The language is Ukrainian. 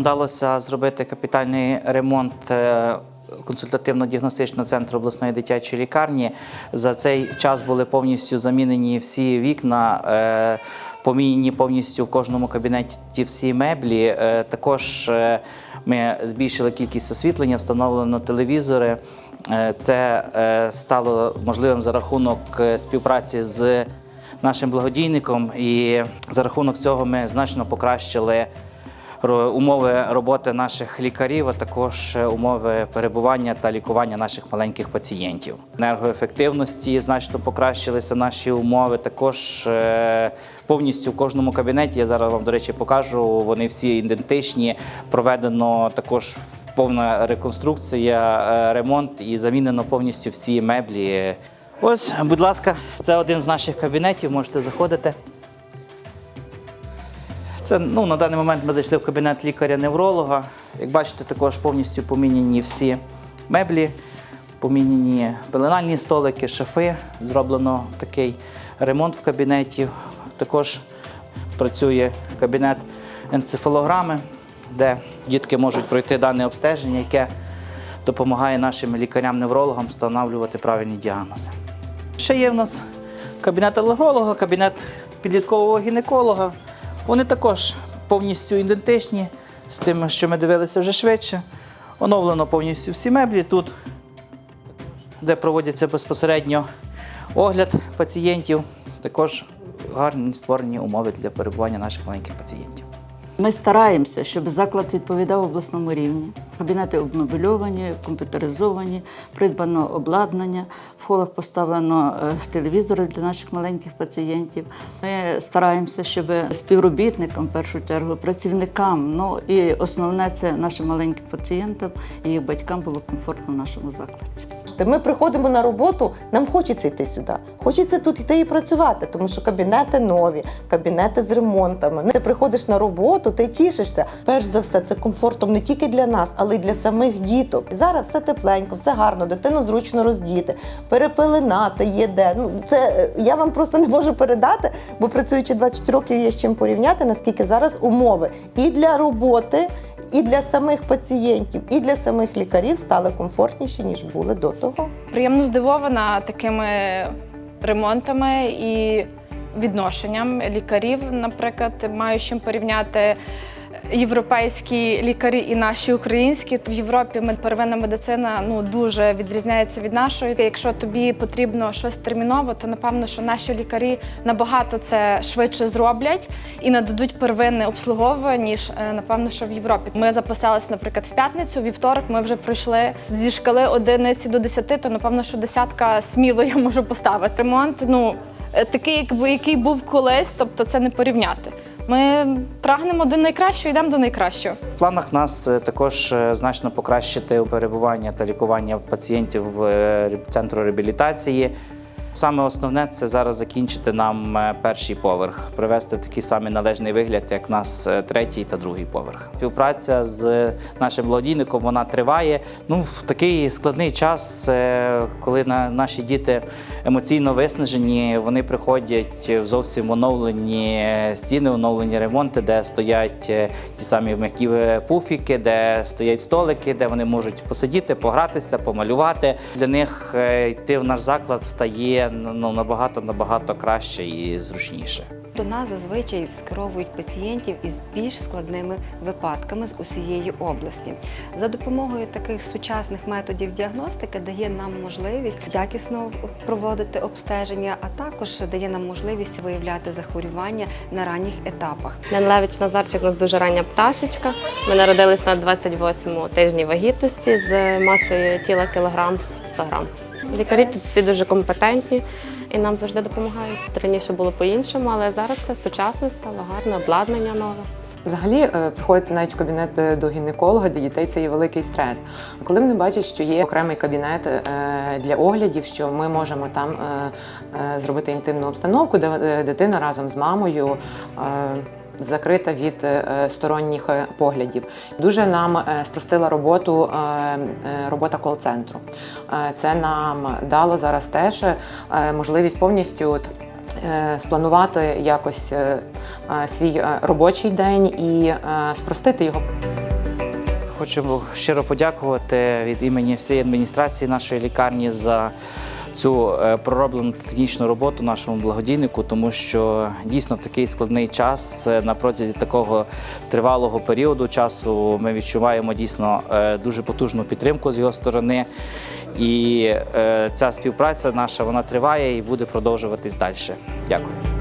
вдалося зробити капітальний ремонт е, консультативно-діагностичного центру обласної дитячої лікарні. За цей час були повністю замінені всі вікна. е, Поміняні повністю в кожному кабінеті всі меблі. Е, Також ми збільшили кількість освітлення, встановлено телевізори. Це стало можливим за рахунок співпраці з нашим благодійником, і за рахунок цього ми значно покращили умови роботи наших лікарів, а також е, умови перебування та лікування наших маленьких пацієнтів. Енергоефективності значно покращилися наші умови. Також е, повністю в кожному кабінеті я зараз вам, до речі, покажу. Вони всі ідентичні. Проведено також повна реконструкція, е, ремонт і замінено повністю всі меблі. Ось, будь ласка, це один з наших кабінетів. Можете заходити. Це ну, на даний момент ми зайшли в кабінет лікаря-невролога. Як бачите, також повністю поміняні всі меблі, поміняні пеленальні столики, шафи. Зроблено такий ремонт в кабінеті. Також працює кабінет енцефалограми, де дітки можуть пройти дане обстеження, яке допомагає нашим лікарям-неврологам встановлювати правильні діагнози. Ще є в нас кабінет алерголога, кабінет підліткового гінеколога. Вони також повністю ідентичні з тим, що ми дивилися вже швидше. Оновлено повністю всі меблі тут, де проводяться безпосередньо огляд пацієнтів. Також гарні створені умови для перебування наших маленьких пацієнтів. Ми стараємося, щоб заклад відповідав обласному рівні. Кабінети обмобільовані, комп'ютеризовані, придбано обладнання, в холах поставлено е, телевізори для наших маленьких пацієнтів. Ми стараємося, щоб співробітникам, в першу чергу, працівникам, ну і основне це нашим маленьким пацієнтам і їх батькам було комфортно в нашому закладі. Ми приходимо на роботу, нам хочеться йти сюди. Хочеться тут йти і працювати, тому що кабінети нові, кабінети з ремонтами. Ти приходиш на роботу, ти тішишся. Перш за все, це комфортом не тільки для нас, але й для самих діток. Зараз все тепленько, все гарно, дитину зручно роздіти, перепеленати є де. Ну це е, я вам просто не можу передати, бо працюючи 24 років, є з чим порівняти, наскільки зараз умови і для роботи. І для самих пацієнтів, і для самих лікарів стали комфортніші, ніж були до того. Приємно здивована такими ремонтами і відношенням лікарів, наприклад, маю з чим порівняти. Європейські лікарі і наші українські в Європі первинна медицина ну дуже відрізняється від нашої. Якщо тобі потрібно щось терміново, то напевно, що наші лікарі набагато це швидше зроблять і нададуть первинне обслуговування, ніж е, напевно, що в Європі. Ми записалися, наприклад, в п'ятницю, вівторок ми вже пройшли зі шкали одиниці до десяти, то напевно, що десятка сміло я можу поставити. Ремонт, ну е, такий, якби який був колись, тобто це не порівняти. Ми прагнемо до найкращого, йдемо до найкращого. В планах нас е, також е, значно покращити перебування та лікування пацієнтів в е, центру реабілітації. Саме основне це зараз закінчити нам е, перший поверх, привести в такий самий належний вигляд, як в нас е, третій та другий поверх. Співпраця з нашим благодійником вона триває. Ну в такий складний час, е, коли на наші діти емоційно виснажені, вони приходять в зовсім оновлені стіни, оновлені ремонти, де стоять ті самі м'які пуфіки, де стоять столики, де вони можуть посидіти, погратися, помалювати. Для них йти в наш заклад стає ну набагато набагато краще і зручніше. До нас зазвичай скеровують пацієнтів із більш складними випадками з усієї області. За допомогою таких сучасних методів діагностики дає нам можливість якісно проводити обстеження, а також дає нам можливість виявляти захворювання на ранніх етапах. Янлевич Назарчик у нас дуже рання пташечка. Ми народились на 28-му тижні вагітності з масою тіла кілограм 100 грам. Лікарі тут всі дуже компетентні і нам завжди допомагають. Раніше було по-іншому, але зараз все сучасне стало гарне, обладнання нове. Взагалі, е, приходити навіть в кабінет е, до гінеколога для дітей це є великий стрес. А коли вони бачать, що є окремий кабінет е, для оглядів, що ми можемо там зробити інтимну обстановку, де дитина разом з мамою. Закрита від е, сторонніх е, поглядів. Дуже нам е, спростила роботу робота кол-центру. Це нам дало зараз теж можливість повністю спланувати якось свій робочий день і спростити його. хочу щиро подякувати від імені всієї адміністрації нашої лікарні за цю е, пророблену технічну роботу нашому благодійнику, тому що дійсно в такий складний час на протязі такого тривалого періоду часу ми відчуваємо дійсно е, дуже потужну підтримку з його сторони. І е, ця співпраця наша вона триває і буде продовжуватись далі. Дякую.